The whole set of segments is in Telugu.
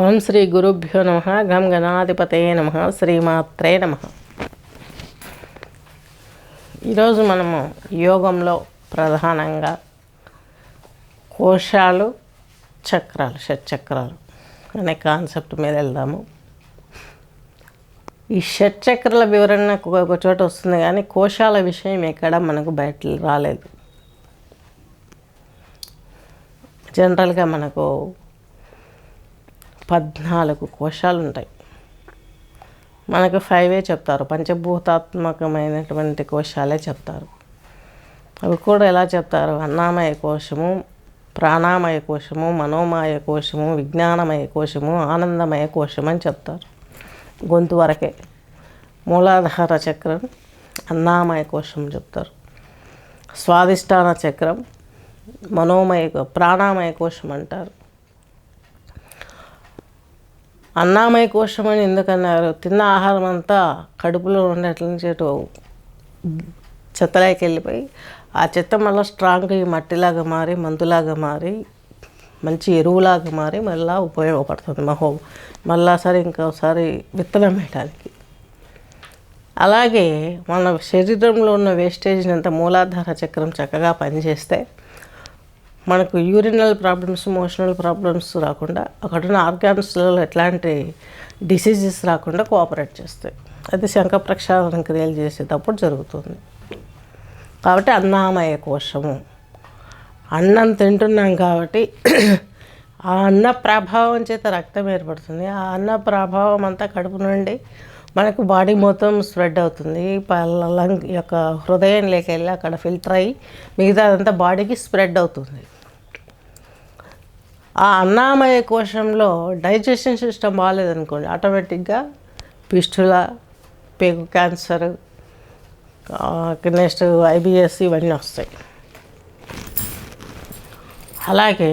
ఓం శ్రీ గురుభ్యో నమ గం గణాధిపతే నమ శ్రీమాత్రే నమ. ఈరోజు మనము యోగంలో ప్రధానంగా కోశాలు చక్రాలు షట్చక్రాలు అనే కాన్సెప్ట్ మీద వెళ్దాము. ఈ షట్చక్రాల వివరణ ఒక చోట వస్తుంది కానీ కోశాల విషయం ఎక్కడ మనకు బయట రాలేదు. జనరల్గా మనకు పద్నాలుగు కోశాలు ఉంటాయి మనకు ఫైవే చెప్తారు. పంచభూతాత్మకమైనటువంటి కోశాలే చెప్తారు. అవి కూడా ఎలా చెప్తారు? అన్నామయ కోశము ప్రాణామయ కోశము మనోమయ కోశము విజ్ఞానమయ కోశము ఆనందమయ కోశం అని చెప్తారు. గొంతు వరకే. మూలాధార చక్రం అన్నామయ కోశం చెప్తారు. స్వాదిష్టాన చక్రం మనోమయ ప్రాణామయ కోశం అంటారు. అన్నామయ కోశం అని ఎందుకన్నారు? తిన్న ఆహారం అంతా కడుపులో ఉండేట్ల నుంచి చెత్తలోకి వెళ్ళిపోయి ఆ చెత్త మళ్ళీ స్ట్రాంగ్ మట్టిలాగా మారి మందులాగా మారి మంచి ఎరువులాగా మారి మళ్ళీ ఉపయోగపడుతుంది మహో మళ్ళా సరే ఇంకోసారి విత్తనం వేయడానికి అలాగే మన శరీరంలో ఉన్న వేస్టేజ్ని అంత మూలాధార చక్రం చక్కగా పనిచేస్తే మనకు యూరినల్ ప్రాబ్లమ్స్ మోషనల్ ప్రాబ్లమ్స్ రాకుండా అక్కడున్న ఆర్గాన్స్లలో ఎట్లాంటి డిసీజెస్ రాకుండా కోఆపరేట్ చేస్తాయి. అది శంఖ ప్రక్షాళన క్రియలు చేసేటప్పుడు జరుగుతుంది. కాబట్టి అన్నామయ కోశము. అన్నం తింటున్నాం కాబట్టి ఆ అన్న ప్రభావం చేత రక్తం ఏర్పడుతుంది. ఆ అన్న ప్రభావం అంతా కడుపు నుండి మనకు బాడీ మొత్తం స్ప్రెడ్ అవుతుంది. లంగ్ యొక్క హృదయం లేకెళ్ళి అక్కడ ఫిల్టర్ అయ్యి మిగతా అదంతా బాడీకి స్ప్రెడ్ అవుతుంది. ఆ అన్నామయ కోశంలో డైజెషన్ సిస్టమ్ బాగాలేదనుకోండి. ఆటోమేటిక్గా పిస్టుల పేగు క్యాన్సర్ నెక్స్ట్ ఐబిఎస్ ఇవన్నీ వస్తాయి. అలాగే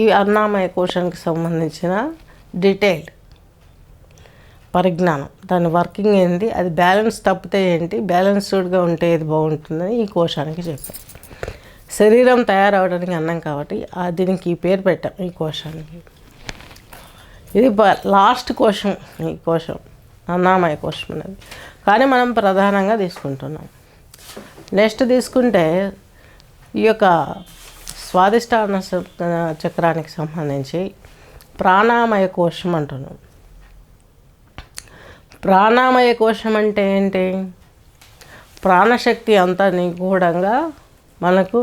ఈ అన్నామయ కోశానికి సంబంధించిన డీటెయిల్డ్ పరిజ్ఞానం. దాని వర్కింగ్ ఏంటి అది బ్యాలెన్స్ తప్పితే ఏంటి? బ్యాలెన్స్డ్గా ఉంటే ఏది బాగుంటుందని ఈ కోశానికి చెప్పాం శరీరం తయారవడానికి అన్నం కాబట్టి ఆ దీనికి ఈ పేరు పెట్టాం ఈ కోశానికి. ఇది లాస్ట్ కోశం ఈ కోశం అన్నామయ కోశం అనేది. కానీ మనం ప్రధానంగా తీసుకుంటున్నాం. నెక్స్ట్ తీసుకుంటే ఈ యొక్క స్వాదిష్టాన చక్రానికి సంబంధించి ప్రాణామయ కోశం అంటున్నాం. ప్రాణామయ కోశం అంటే ఏంటి? ప్రాణశక్తి అంతా నిగూఢంగా మనకు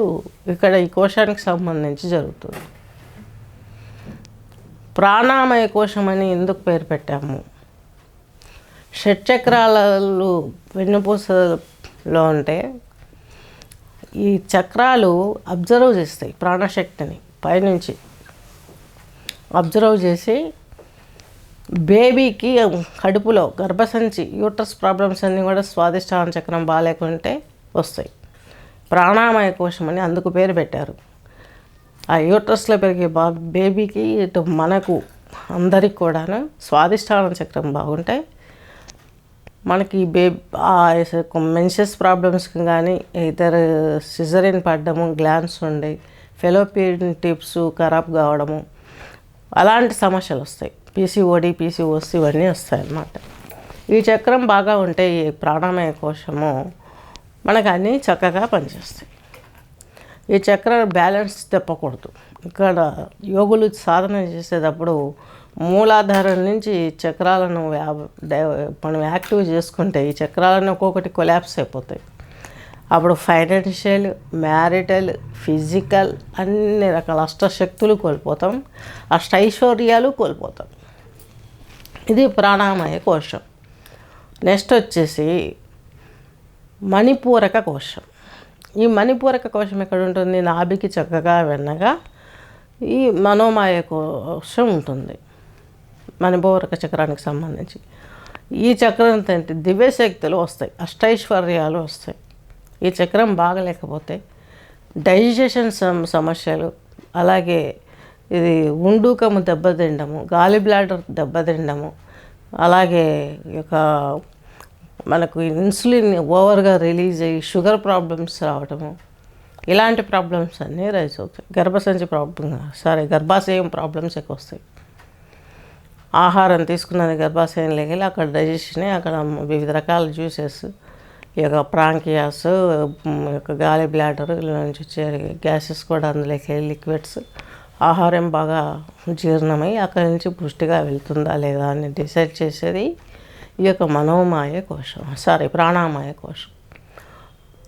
ఇక్కడ ఈ కోశానికి సంబంధించి జరుగుతుంది. ప్రాణామయ కోశం అని ఎందుకు పేరు పెట్టాము? షట్చక్రాలు వెన్నుపూసలో ఉంటే ఈ చక్రాలు అబ్జర్వ్ చేస్తాయి ప్రాణశక్తిని పైనుంచి. అబ్జర్వ్ చేసి బేబీకి కడుపులో గర్భసంచి యూట్రస్ ప్రాబ్లమ్స్ అన్నీ కూడా స్వాదిష్టాన చక్రం బాగాలేకుంటే వస్తాయి. ప్రాణామయ కోశం అని అందుకు పేరు పెట్టారు. ఆ యూట్రస్లో పెరిగే బా బేబీకి ఇటు మనకు అందరికి కూడాను స్వాదిష్టాన చక్రం బాగుంటే మనకి బే మెన్సెస్ ప్రాబ్లమ్స్కి కానీ ఇతర సిజరిన్ పడ్డము గ్లాన్స్ ఉండి ఫెలోపియన్ టిప్స్ ఖరాబ్ కావడము అలాంటి సమస్యలు వస్తాయి. పీసీఓడి పీసీఓసి ఇవన్నీ వస్తాయి అన్నమాట ఈ చక్రం బాగా ఉంటే ఈ ప్రాణమయ కోశము మనకు అన్నీ చక్కగా పనిచేస్తాయి. ఈ చక్రం బ్యాలెన్స్ తెప్పకూడదు ఇక్కడ యోగులు సాధన చేసేటప్పుడు మూలాధారం నుంచి చక్రాలను వ్యా- డై- మనం యాక్టివ్ చేసుకుంటే ఈ చక్రాలను ఒక్కొక్కటి కొలాప్స్ అయిపోతాయి. అప్పుడు ఫైనాన్షియల్ మ్యారిటల్ ఫిజికల్ అన్ని రకాల అష్టశక్తులు కోల్పోతాం. అష్టైశ్వర్యాలు కోల్పోతాం. ఇది ప్రాణామయ కోశం. నెక్స్ట్ వచ్చేసి మణిపూరక కోశం. ఈ మణిపూరక కోశం ఎక్కడ ఉంటుంది? నాభికి చక్కగా వెన్నగా ఈ మనోమాయ కోశం ఉంటుంది. మణిపూరక చక్రానికి సంబంధించి. ఈ చక్రం ఏంటి దివ్యశక్తులు వస్తాయి అష్టైశ్వర్యాలు వస్తాయి. ఈ చక్రం బాగలేకపోతే డైజెషన్ సమ సమస్యలు అలాగే ఇది ఉండుకము దెబ్బతిండము గాలి బ్లాడర్ దెబ్బతిండము అలాగే ఈ యొక్క మనకు ఇన్సులిన్ ఓవర్గా రిలీజ్ అయ్యి షుగర్ ప్రాబ్లమ్స్ రావటము ఇలాంటి ప్రాబ్లమ్స్ అన్నీ రైజ్ అవుతాయి. గర్భసంచి ప్రాబ్లం సారీ గర్భాశయం ప్రాబ్లమ్స్ ఎక్కువ వస్తాయి. ఆహారం తీసుకున్నది గర్భాశయంలోకి వెళ్ళి అక్కడ డైజెషన్ అక్కడ వివిధ రకాల జ్యూసెస్ ఈ యొక్క ప్రాంకియాస్ ఈ యొక్క గాలి బ్లాడర్ ఇలా నుంచి వచ్చే గ్యాసెస్ కూడా అందులోకి వెళ్ళి లిక్విడ్స్ ఆహారం బాగా జీర్ణమై అక్కడి నుంచి పుష్టిగా వెళ్తుందా లేదా అని డిసైడ్ చేసేది ఈ యొక్క మనోమాయ కోశం. సారీ ప్రాణామాయ కోశం.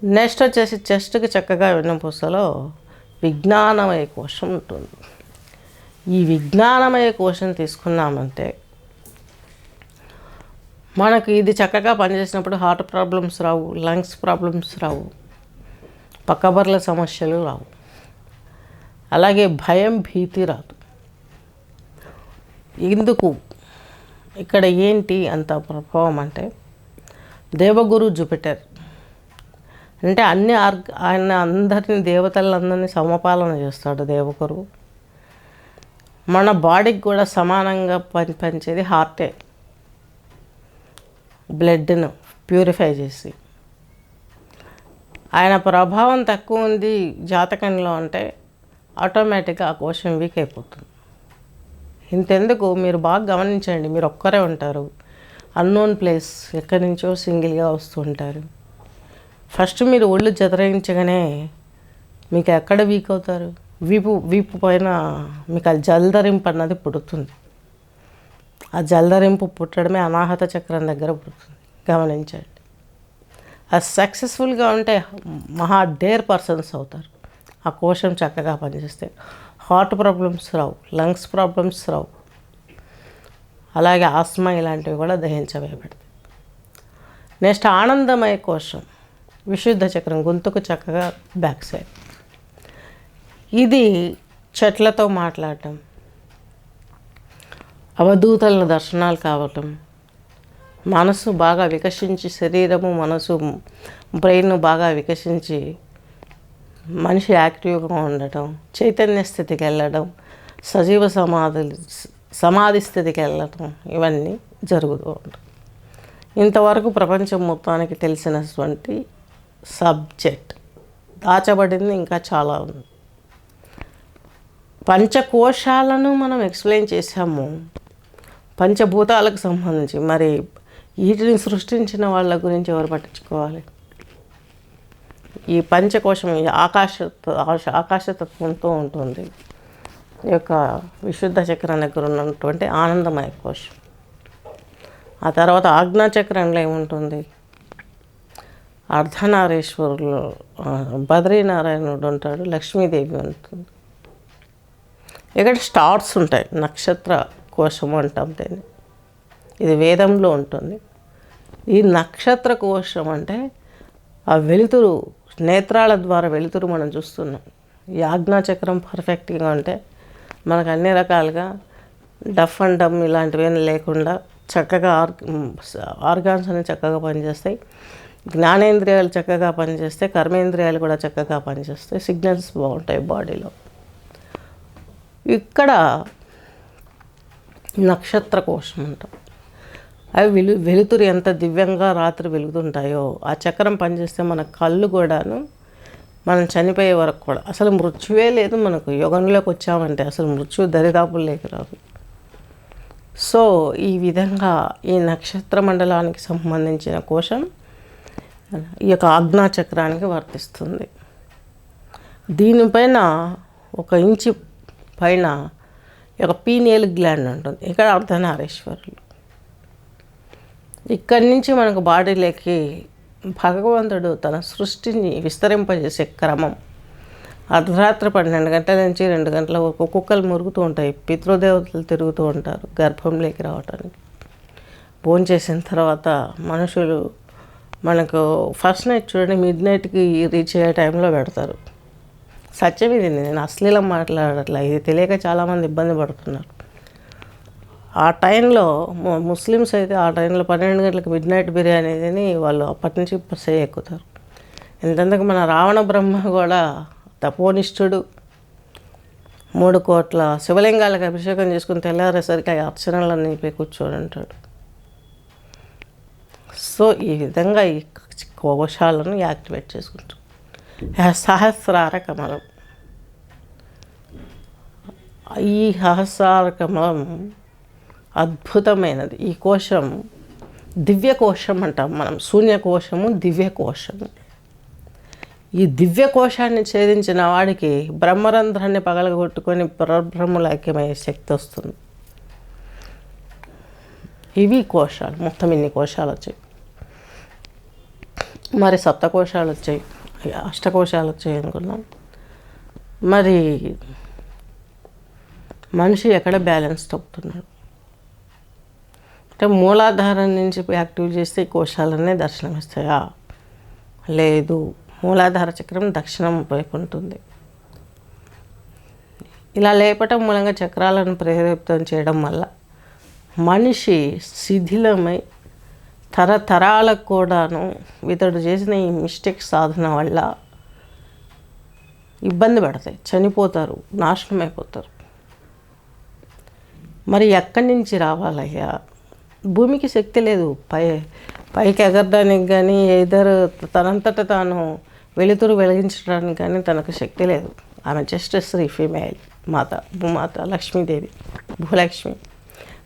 నెక్స్ట్ వచ్చేసి చెస్ట్కి చక్కగా వెన్నుపూసలో విజ్ఞానమయ కోశం ఉంటుంది. ఈ విజ్ఞానమయ కోశం తీసుకున్నామంటే మనకు ఇది చక్కగా పనిచేసినప్పుడు హార్ట్ ప్రాబ్లమ్స్ రావు లంగ్స్ ప్రాబ్లమ్స్ రావు పక్కబర్ల సమస్యలు రావు. అలాగే భయం భీతి రాదు. ఎందుకు ఇక్కడ ఏంటి అంత ప్రభావం అంటే దేవగురు జూపిటర్ అంటే అన్ని ఆర్గ ఆయన అందరిని దేవతలందరినీ సమపాలన చేస్తాడు దేవగురు. మన బాడీకి కూడా సమానంగా పని పనిచేది హార్టే. బ్లడ్ను ప్యూరిఫై చేసి. ఆయన ప్రభావం తక్కువ ఉంది జాతకంలో అంటే ఆటోమేటిక్గా ఆ కోశం వీక్ అయిపోతుంది. ఇంతెందుకు? మీరు బాగా గమనించండి. మీరు ఒక్కరే ఉంటారు. అన్నోన్ ప్లేస్ ఎక్కడి నుంచో సింగిల్గా వస్తూ ఉంటారు. ఫస్ట్ మీరు ఒళ్ళు జతరించగానే మీకు ఎక్కడ వీక్ అవుతారు? వీపు వీపు పైన మీకు ఆ జల్దరింపు అన్నది పుడుతుంది. ఆ జల్దరింపు పుట్టడమే అనాహత చక్రం దగ్గర పుడుతుంది. గమనించండి. అది సక్సెస్ఫుల్గా ఉంటే మహా డేర్ పర్సన్స్ అవుతారు. ఆ కోశం చక్కగా పనిచేస్తాయి. హార్ట్ ప్రాబ్లమ్స్ రావు లంగ్స్ ప్రాబ్లమ్స్ రావు. అలాగే ఆస్మా ఇలాంటివి కూడా దహించవేయబడతాయి నెక్స్ట్ ఆనందమయ కోశం విశుద్ధ చక్రం గొంతుకు చక్కగా బ్యాక్ సైడ్. ఇది చెట్లతో మాట్లాడటం అవధూతలను దర్శనాలు కావటం మనసు బాగా వికసించి శరీరము మనసు బ్రెయిన్ బాగా వికసించి మనిషి యాక్టివ్గా ఉండటం చైతన్య స్థితికి వెళ్ళడం సజీవ సమాధి సమాధి స్థితికి వెళ్ళటం ఇవన్నీ జరుగుతూ ఉంటాయి. ఇంతవరకు ప్రపంచం మొత్తానికి తెలిసినటువంటి సబ్జెక్ట్. దాచబడింది ఇంకా చాలా ఉంది. పంచకోశాలను మనం ఎక్స్ప్లెయిన్ చేసాము పంచభూతాలకు సంబంధించి. మరి వీటిని సృష్టించిన వాళ్ళ గురించి ఎవరు పట్టించుకోవాలి? ఈ పంచకోశం ఈ ఆకాశ ఆశ- ఆకాశతత్వంతో ఉంటుంది. ఈ యొక్క విశుద్ధ చక్రం దగ్గర ఉన్నటువంటి ఆనందమయ కోశం. ఆ తర్వాత ఆజ్ఞా చక్రంలో ఏముంటుంది? అర్ధనారీశ్వరులు బద్రీనారాయణుడు ఉంటాడు లక్ష్మీదేవి ఉంటుంది. ఇక్కడ స్టార్స్ ఉంటాయి నక్షత్ర కోశం అంటాం దీన్ని. ఇది వేదంలో ఉంటుంది. ఈ నక్షత్ర కోశం అంటే ఆ వెలుతురు నేత్రాల ద్వారా వెలుతురు మనం చూస్తున్నాం. ఈ ఆజ్ఞాచక్రం పర్ఫెక్ట్గా ఉంటే మనకు అన్ని రకాలుగా డఫ్ అండ్ డమ్ ఇలాంటివి లేకుండా చక్కగా ఆర్ ఆర్గాన్స్ అనేవి చక్కగా పనిచేస్తాయి. జ్ఞానేంద్రియాలు చక్కగా పనిచేస్తాయి కర్మేంద్రియాలు కూడా చక్కగా పనిచేస్తాయి. సిగ్నల్స్ బాగుంటాయి బాడీలో. ఇక్కడ నక్షత్ర కోశం అంటాం. అవి వెలు వెలుతురు ఎంత దివ్యంగా రాత్రి వెలుగుతుంటాయో ఆ చక్రం పనిచేస్తే మన కళ్ళు కూడాను మనం చనిపోయే వరకు కూడా. అసలు మృత్యువే లేదు మనకు. యుగంలోకి వచ్చామంటే అసలు మృత్యు దరిదాపులు లేక రాదు సో ఈ విధంగా ఈ నక్షత్ర మండలానికి సంబంధించిన కోశం ఈ యొక్క ఆజ్ఞా చక్రానికి వర్తిస్తుంది. దీనిపైన ఒక ఇంచు పైన ఈ యొక్క పీనియల్ గ్లాండ్ ఉంటుంది. ఇక్కడ అర్ధనారీశ్వరులు. ఇక్కడి నుంచి మనకు బాడీలోకి భగవంతుడు తన సృష్టిని విస్తరింపజేసే క్రమం. అర్ధరాత్రి పన్నెండు గంటల నుంచి రెండు గంటల వరకు కుక్కలు మురుగుతూ ఉంటాయి పితృదేవతలు తిరుగుతూ ఉంటారు గర్భంలోకి రావడానికి భోంచేసిన తర్వాత మనుషులు మనకు ఫస్ట్ నైట్ చూడండి మిడ్ నైట్కి రీచ్ అయ్యే టైంలో పెడతారు. సత్యం ఇది నేను అశ్లీలం మాట్లాడట్లే ఇది తెలియక చాలామంది ఇబ్బంది పడుతున్నారు. ఆ టైంలో ముస్లిమ్స్ అయితే ఆ టైంలో పన్నెండు గంటలకు మిడ్ నైట్ బిర్యానీ అని వాళ్ళు అప్పటి నుంచి సే ఎక్కుతారు. ఎంతెందుకు మన రావణ బ్రహ్మ కూడా తపోనిష్ఠుడు. మూడు కోట్ల శివలింగాలకు అభిషేకం చేసుకుని తెల్లారేసరికి ఆ అర్చనలన్నీ పోయి కూర్చొని ఉంటాడు. సో ఈ విధంగా ఈ కోశాలను యాక్టివేట్ చేసుకుంటాం. సహస్రార కమలం. ఈ సహస్రార కమలం అద్భుతమైనది. ఈ కోశం దివ్య కోశం అంటాం మనం. శూన్య దివ్యకోశము. దివ్య ఈ దివ్య కోశాన్ని ఛేదించిన వాడికి బ్రహ్మరంధ్రాన్ని పగలగొట్టుకొని పరబ్రహ్మల ఐక్యమయ్యే శక్తి వస్తుంది. ఇవి కోశాలు. మొత్తం ఇన్ని కోశాలు వచ్చాయి. మరి సప్తకోశాలు వచ్చాయి. అష్టకోశాలు వచ్చాయి అనుకున్నాం మరి మనిషి ఎక్కడ బ్యాలెన్స్ తప్పుతున్నాడు అంటే మూలాధారం నుంచి యాక్టివ్ చేస్తే కోశాలనే కోశాలన్నీ దర్శనం ఇస్తాయా లేదు. మూలాధార చక్రం దక్షిణం వైపు ఉంటుంది. ఇలా లేపటం మూలంగా చక్రాలను ప్రేరేపితం చేయడం వల్ల మనిషి శిథిలమై తరతరాలకు కూడాను ఇతడు చేసిన ఈ మిస్టేక్ సాధన వల్ల ఇబ్బంది పడతాయి. చనిపోతారు. నాశనం అయిపోతారు మరి ఎక్కడి నుంచి రావాలయ్యా? భూమికి శక్తి లేదు. పై పైకి ఎగరడానికి కానీ ఏదర్ తనంతట తాను వెలుతురు వెలిగించడానికి కానీ తనకు శక్తి లేదు. ఆమె జస్ట్ శ్రీ ఫీమేల్ మాత భూమాత లక్ష్మీదేవి భూలక్ష్మి.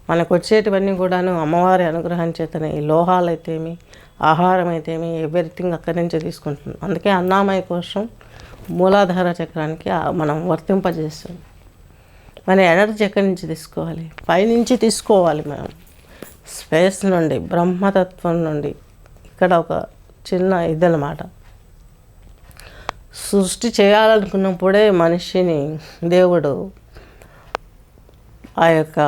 మనకు వచ్చేటివన్నీ కూడాను అమ్మవారి అనుగ్రహం చేతనే ఈ లోహాలు అయితేమి ఆహారం అయితేమి ఎవ్రీథింగ్ అక్కడి నుంచే తీసుకుంటున్నాం అందుకే అన్నామయ కోసం మూలాధార చక్రానికి మనం వర్తింపజేస్తుంది. మన ఎనర్జీ ఎక్కడి నుంచి తీసుకోవాలి? పైనుంచి తీసుకోవాలి మనం. స్పేస్ నుండి బ్రహ్మతత్వం నుండి ఇక్కడ ఒక చిన్న ఇదనమాట సృష్టి చేయాలనుకున్నప్పుడే మనిషిని దేవుడు ఆ యొక్క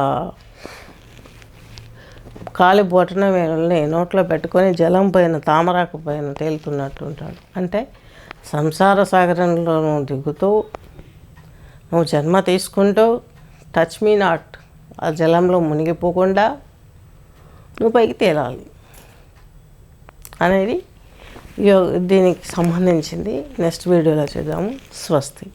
కాలి బొటన వేలని నోట్లో పెట్టుకొని జలం పైన తామరాకు పైన తేలుతున్నట్టు ఉంటాడు. అంటే సంసార సాగరంలో నువ్వు దిగుతూ నువ్వు జన్మ తీసుకుంటూ టచ్ మీ నాట్ ఆ జలంలో మునిగిపోకుండా నువ్వు పైకి తేలాలి అనేది యో దీనికి సంబంధించింది. నెక్స్ట్ వీడియోలో చూద్దాము. స్వస్తి.